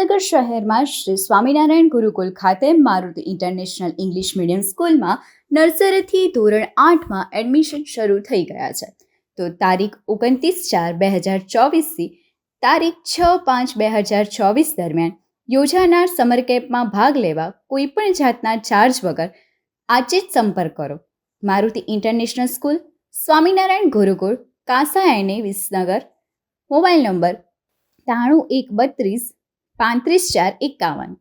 વિસનગર શહેરમાં શ્રી સ્વામિનારાયણ ગુરુકુલ ખાતે Maruti international English medium સ્કૂલમાં નર્સરીથી ધોરણ આઠમાં એડમિશન શરૂ થઈ ગયા છે. તો તારીખ ઓગણત્રીસ ચાર બે હજાર ચોવીસથી તારીખ છ પાંચ બે હજાર ચોવીસ દરમિયાન યોજાનાર સમર કેમ્પમાં ભાગ લેવા કોઈપણ જાતના ચાર્જ વગર આજે જ સંપર્ક કરો. મારુતિ ઇન્ટરનેશનલ સ્કૂલ, સ્વામિનારાયણ ગુરુકુળ કાંસા એને વિસનગર, મોબાઈલ નંબર ત્રાણું એક બત્રીસ પાંત્રીસ ચાર એકાવન.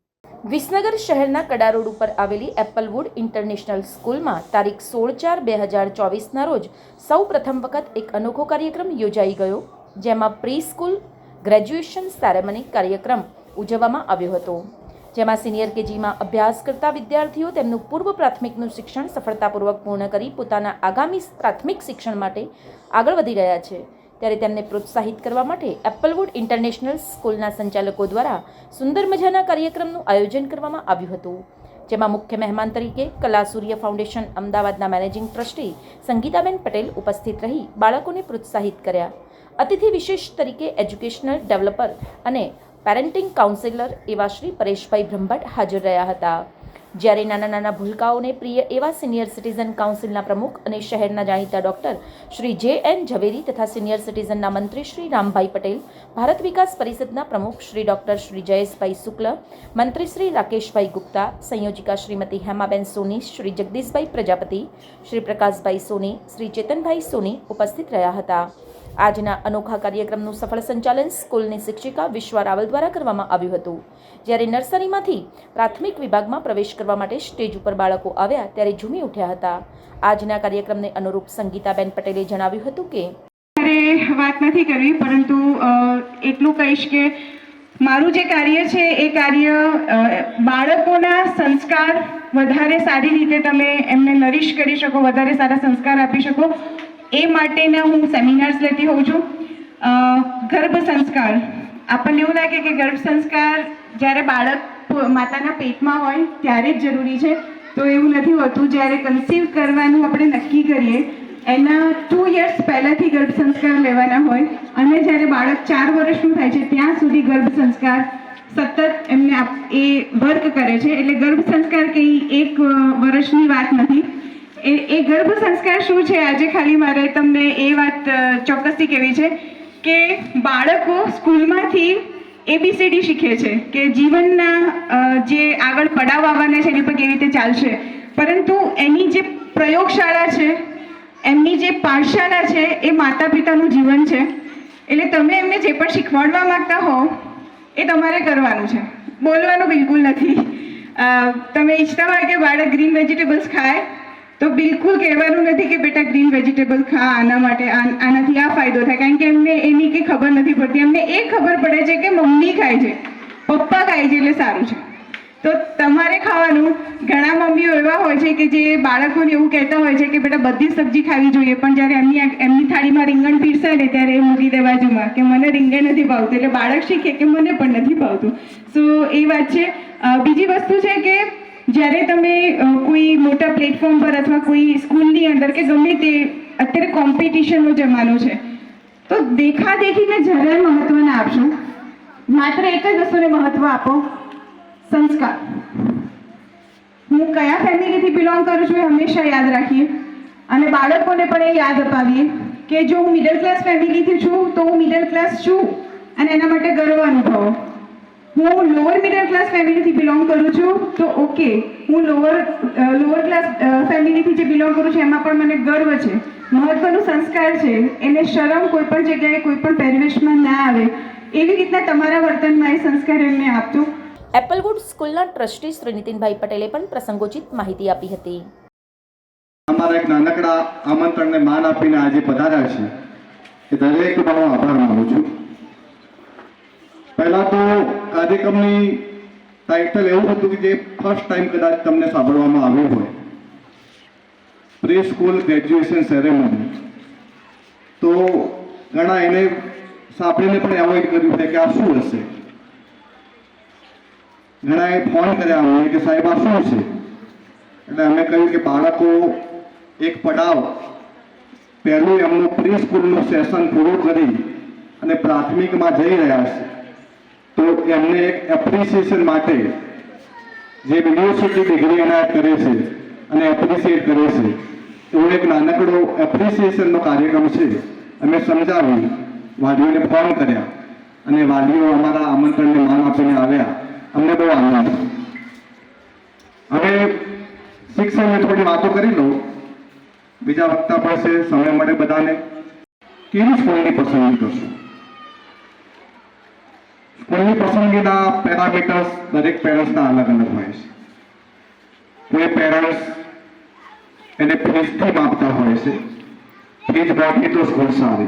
વિસનગર શહેરના કડા રોડ ઉપર આવેલી એપલવુડ ઇન્ટરનેશનલ સ્કૂલમાં તારીખ સોળ ચાર બે હજાર ચોવીસના રોજ સૌ પ્રથમ વખત એક અનોખો કાર્યક્રમ યોજાઈ ગયો, જેમાં પ્રી સ્કૂલ ગ્રેજ્યુએશન સેરેમની કાર્યક્રમ ઉજવવામાં આવ્યો હતો. જેમાં સિનિયર કેજીમાં અભ્યાસ કરતા વિદ્યાર્થીઓ તેમનું પૂર્વ પ્રાથમિકનું શિક્ષણ સફળતાપૂર્વક પૂર્ણ કરી પોતાના આગામી પ્રાથમિક શિક્ષણ માટે આગળ વધી રહ્યા છે. ત્યારે તેમને પ્રોત્સાહિત કરવા માટે એપલવુડ ઇન્ટરનેશનલ સ્કૂલના સંચાલકો દ્વારા સુંદર મજાના કાર્યક્રમનું આયોજન કરવામાં આવ્યું હતું, જેમાં મુખ્ય મહેમાન તરીકે કલા સૂર્ય ફાઉન્ડેશન, અમદાવાદના મેનેજિંગ ટ્રસ્ટી સંગીતાબેન પટેલ ઉપસ્થિત રહી બાળકોને પ્રોત્સાહિત કર્યા. અતિથિ વિશેષ તરીકે એજ્યુકેશનલ ડેવલપર અને પેરેન્ટિંગ કાઉન્સિલર એવા શ્રી પરેશભાઈ બ્રહ્મભટ્ટ હાજર રહ્યા હતા. જ્યારે નાના નાના ભૂલકાઓને પ્રિય એવા સિનિયર સિટીઝન કાઉન્સિલના પ્રમુખ અને શહેરના જાણીતા ડોક્ટર શ્રી જે એન ઝવેરી તથા સિનિયર સિટીઝનના મંત્રી શ્રી રામભાઈ પટેલ, ભારત વિકાસ પરિષદના પ્રમુખ શ્રી ડોક્ટર શ્રી જયેશભાઈ શુક્લ, મંત્રી શ્રી રાકેશભાઈ ગુપ્તા, સંયોજિકા શ્રીમતી હેમાબેન સોની, શ્રી જગદીશભાઈ પ્રજાપતિ, શ્રી પ્રકાશભાઈ સોની, શ્રી ચેતનભાઈ સોની ઉપસ્થિત રહ્યા હતા. આજના અનોખા કાર્યક્રમનું સફળ સંચાલન સ્કૂલની શિક્ષિકા વિશ્વા રાવલ દ્વારા કરવામાં આવ્યું હતું. જ્યારે નર્સરીમાંથી પ્રાથમિક વિભાગમાં પ્રવેશ કરવા માટે સ્ટેજ ઉપર બાળકો આવ્યા ત્યારે ઝૂમી ઉઠ્યા હતા. આજના કાર્યક્રમને અનુરૂપ સંગીતાબેન પટેલે જણાવ્યું હતું કે વાત નથી કરવી, પરંતુ એટલું કહીશ કે મારું જે કાર્ય છે, એ કાર્ય બાળકોના સંસ્કાર વધારે સારી રીતે તમે એમને નરીશ કરી શકો, વધારે સારા સંસ્કાર આપી શકો. એ માટેના હું સેમિનાર્સ લેતી હોઉં છું. ગર્ભ સંસ્કાર. આપણને એવું લાગે કે ગર્ભ સંસ્કાર જ્યારે બાળક માતાના પેટમાં હોય ત્યારે જ જરૂરી છે. તો એવું નથી હોતું, જ્યારે કન્સીવ કરવાનું આપણે નક્કી કરીએ, એના ટુ યર્સ પહેલાંથી ગર્ભ સંસ્કાર લેવાના હોય. અને જ્યારે બાળક ચાર વર્ષનું થાય છે, ત્યાં સુધી ગર્ભ સંસ્કાર સતત એમને એ વર્ક કરે છે. એટલે ગર્ભ સંસ્કાર કંઈ એક વર્ષની વાત નથી. એ એ ગર્ભ સંસ્કાર શું છે? આજે ખાલી મારે તમને એ વાત ચોક્કસથી કહેવી છે કે બાળકો સ્કૂલમાંથી એબીસીડી શીખે છે કે જીવનના જે આગળ પડાવ આવવાના છે એની પર કેવી રીતે ચાલશે. પરંતુ એની જે પ્રયોગશાળા છે, એમની જે પાઠશાળા છે, એ માતા પિતાનું જીવન છે. એટલે તમે એમને જે પણ શીખવાડવા માંગતા હો, એ તમારે કરવાનું છે. બોલવાનું બિલકુલ નથી. તમે ઈચ્છતા હોય કે બાળક ગ્રીન વેજીટેબલ્સ ખાય તો બિલકુલ કહેવાનું નથી કે બેટા ગ્રીન વેજીટેબલ ખા, આના માટે આનાથી આ ફાયદો થાય. કારણ કે એમને એની કે ખબર નથી પડતી. એમને એ ખબર પડે છે કે મમ્મી ખાય છે. પપ્પા ખાય છે એટલે સારું છે. તો તમારે ખાવાનું. ઘણા મમ્મીઓ એવા હોય છે કે જે બાળકોને એવું કહેતા હોય છે કે બેટા બધી સબ્જી ખાવી જોઈએ, પણ જ્યારે એમની એમની થાળીમાં રીંગણ પીરસે ને ત્યારે એ મૂકી દેવા બાજુમાં કે મને રીંગણ નથી ભાવતું. એટલે બાળક શીખે કે મને પણ નથી ભાવતું. સો એ વાત છે. બીજી વસ્તુ છે કે જ્યારે તમે કોઈ મોટા પ્લેટફોર્મ પર અથવા કોઈ સ્કૂલની અંદર કે ગમે તે, અત્યારે કોમ્પિટિશનનો જમાનો છે, તો દેખાદેખીને જરાય મહત્વ ના આપશો? માત્ર એક જ વસ્તુને મહત્વ આપો, સંસ્કાર. હું કયા ફેમિલીથી બિલોંગ કરું છું એ હંમેશા યાદ રાખીએ. અને બાળકોને પણ એ યાદ અપાવીએ કે જો હું મિડલ ક્લાસ ફેમિલીથી છું, તો હું મિડલ ક્લાસ છું, અને એના માટે ગર્વ અનુભવો. હું લોઅર મિડલ ક્લાસ ફેમિલીથી બિલોંગ કરું છું તો ઓકે હું લોઅર લોઅર ક્લાસ ફેમિલીથી જે બિલોંગ કરું છું એમાં પણ મને ગર્વ છે. મહત્વનું સંસ્કાર છે. એને શરમ કોઈ પણ જગ્યાએ કોઈ પણ પહેરવેશમાં ના આવે. એવી રીતના તમારા વર્તનમાં એ સંસ્કાર એમને આપજો. એપલવુડ સ્કૂલના ટ્રસ્ટી શ્રી નીતિનભાઈ પટેલે પણ પ્રસંગોચિત માહિતી આપી હતી. અમારા એક નાનકડા આમંત્રણને માન આપીને આજે પધાર્યા છે એ દરેકનો આભાર માનું છું. પહેલા તો કાર્યક્રમની ટાઇટલ એવું હતું કે જે ફર્સ્ટ ટાઈમ કદાચ તમને સાંભળવામાં આવ્યું હોય. પ્રી સ્કૂલ ગ્રેજ્યુએશન સેરેમની તો ઘણા એને સાંભળીને પણ એવોઇડ કર્યું છે કે આ શું હશે? ઘણાએ ફોન કર્યા હોય કે સાહેબ આ શું છે? એટલે અમે કહ્યું કે બાળકો, એક પડાવ. પહેલું એમનું પ્રી સ્કૂલનું સેશન પૂરું કરી અને પ્રાથમિકમાં જઈ રહ્યા છે. તો એમને એક એપ્રિસિએશન માટે જે યુનિવર્સિટી ડિગ્રી એનાયત કરે છે અને એપ્રિસિએટ કરે છે, એવો એક નાનકડો એપ્રિસિએશનનો કાર્યક્રમ છે. અમે સમજાવી, વાલીઓને ફોન કર્યા અને વાલીઓ અમારા આમંત્રણને માન આપીને આવ્યા. અમને બહુ આનંદ હવે શિક્ષણની થોડી વાતો કરી લઉં. બીજા વક્તા પાસે સમય મળે બધાને. કેવી સ્કૂલની પસંદગી કરશું? સ્કૂલની પસંદગીના પેરામીટર્સ દરેક પેરેન્ટ્સના અલગ અલગ હોય છે. કોઈ પેરેન્ટ્સ એને ફીસથી માપતા હોય છે. ફીસ બાકી તો સ્કૂલ સારી.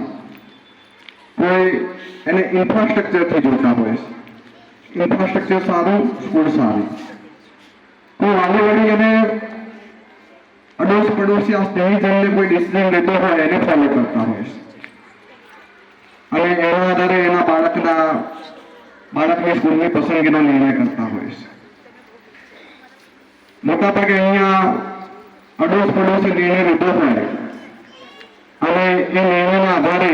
કોઈ એને ઇન્ફ્રાસ્ટ્રક્ચરથી જોતા હોય છે. ઇન્ફ્રાસ્ટ્રક્ચર સારું, સ્કૂલ સારી. કોઈ વળી એને અડોશ પડોશી આ સ્નેહીજનને કોઈ ડિસિઝન લેતો હોય એને ફોલો કરતા હોય છે. અને એના આધારે એના બાળકના બાળકની સ્કૂલની પસંદગીનો નિર્ણય કરતા હોય છે. મોટા ભાગે અહીંયા અડોશ પડોશી નિર્ણય લીધો હોય. અને એ નિર્ણયના આધારે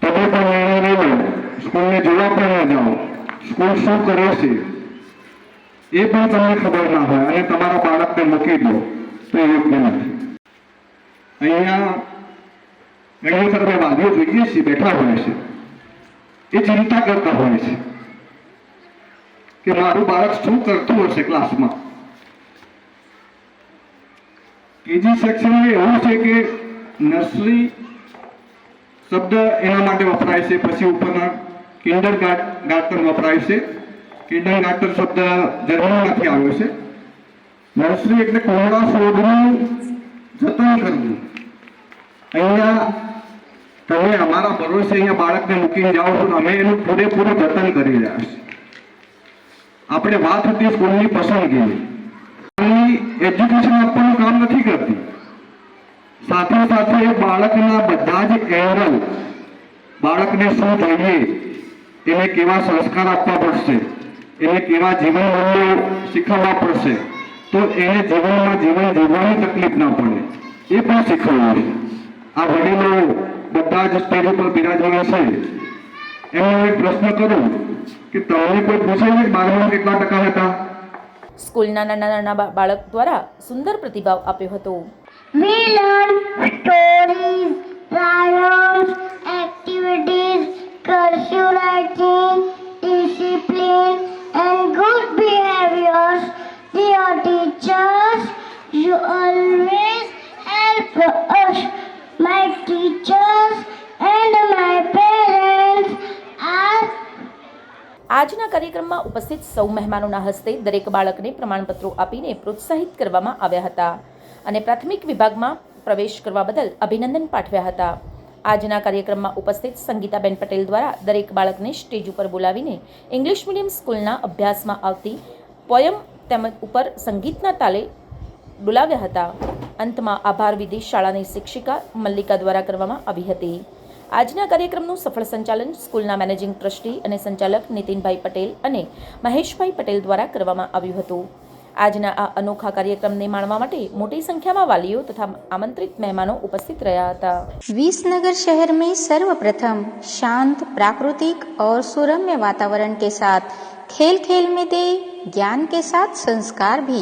તમે પણ નિર્ણય લેવો, સ્કૂલને જોવા પણ ન જાઓ. સ્કૂલ શું કરે છે એ પણ તમને ખબર ના હોય અને તમારા બાળકને મૂકી દો, તો એ યોગ્ય નથી. અહીંયા ઘણી વખત અમે વાદીઓ જોઈએ છીએ, બેઠા હોય છે. એ ચિંતા કરતા હોય છે કે મારું બાળક શું કરતું હશે ક્લાસમાં? કેજી સેક્શનમાં એવું છે કે નર્સરી શબ્દ એના માટે વપરાય છે, પછી ઉપરના કિન્ડર ગાર્ટન વપરાય છે. કિન્ડર ગાર્ટન શબ્દ જર્મનીમાંથી આવ્યો છે. નર્સરી એટલે કોમળા છોડનું જતન કરવું. અહીંયા તમે અમારા ભરોસે અહીંયા બાળકને મૂકીને જાઓ છો અમે એનું પૂરેપૂરું જતન કરી રહ્યા છીએ. આપણે વાત હતી સ્કૂલની પસંદગીની એજ્યુકેશન આપવાનું કામ નથી કરતી. સાથે સાથે બાળકના બધા જ એરલ બાળકને શું જોઈએ, એને કેવા સંસ્કાર આપવા પડશે, એને કેવા જીવન મૂલ્યો શીખવવા પડશે, તો એને જીવનમાં જીવન જીવવાની તકલીફ ના પડે. એ પણ શીખવવું આ વડીલો બધા જ સ્ટેજ ઉપર બિરાજમાન છે એમને એક પ્રશ્ન કરું કે તમને કોઈ પૂછે છે કે બારમા કેટલા ટકા હતા સ્કૂલના નાના નાના બાળક દ્વારા સુંદર પ્રતિભાવ આપ્યો હતો We learn stories, rhymes, activities, cursive writing, discipline, and good behaviors. Dear teachers, you always help us. આજના કાર્યક્રમમાં ઉપસ્થિત સૌ મહેમાનોના હસ્તે દરેક બાળકને પ્રમાણપત્રો આપીને પ્રોત્સાહિત કરવામાં આવ્યા હતા અને પ્રાથમિક વિભાગમાં પ્રવેશ કરવા બદલ અભિનંદન પાઠવ્યા હતા. આજના કાર્યક્રમમાં ઉપસ્થિત સંગીતાબેન પટેલ દ્વારા દરેક બાળકને સ્ટેજ ઉપર બોલાવીને ઇંગ્લિશ મીડિયમ સ્કૂલના અભ્યાસમાં આવતી પોયમ તેમજ ઉપર સંગીતના તાલે બોલાવ્યા હતા. અંતમાં આભાર વિધિ શાળાની શિક્ષિકા મલ્લિકા દ્વારા કરવામાં આવી હતી. આજના કાર્યક્રમનું સફળ સંચાલન સ્કૂલના મેનેજિંગ ટ્રસ્ટી અને સંચાલક નીતિનભાઈ પટેલ અને મહેશભાઈ પટેલ દ્વારા કરવામાં આવ્યું હતું આજના આ અનોખા કાર્યક્રમને માણવા માટે મોટી સંખ્યામાં વાલીઓ તથા આમંત્રિત મહેમાનો ઉપસ્થિત રહ્યા હતા विसनगर शहर में सर्वप्रथम शांत प्राकृतिक और सुरम्य वातावरण के साथ खेल खेल में दे ज्ञान के साथ संस्कार भी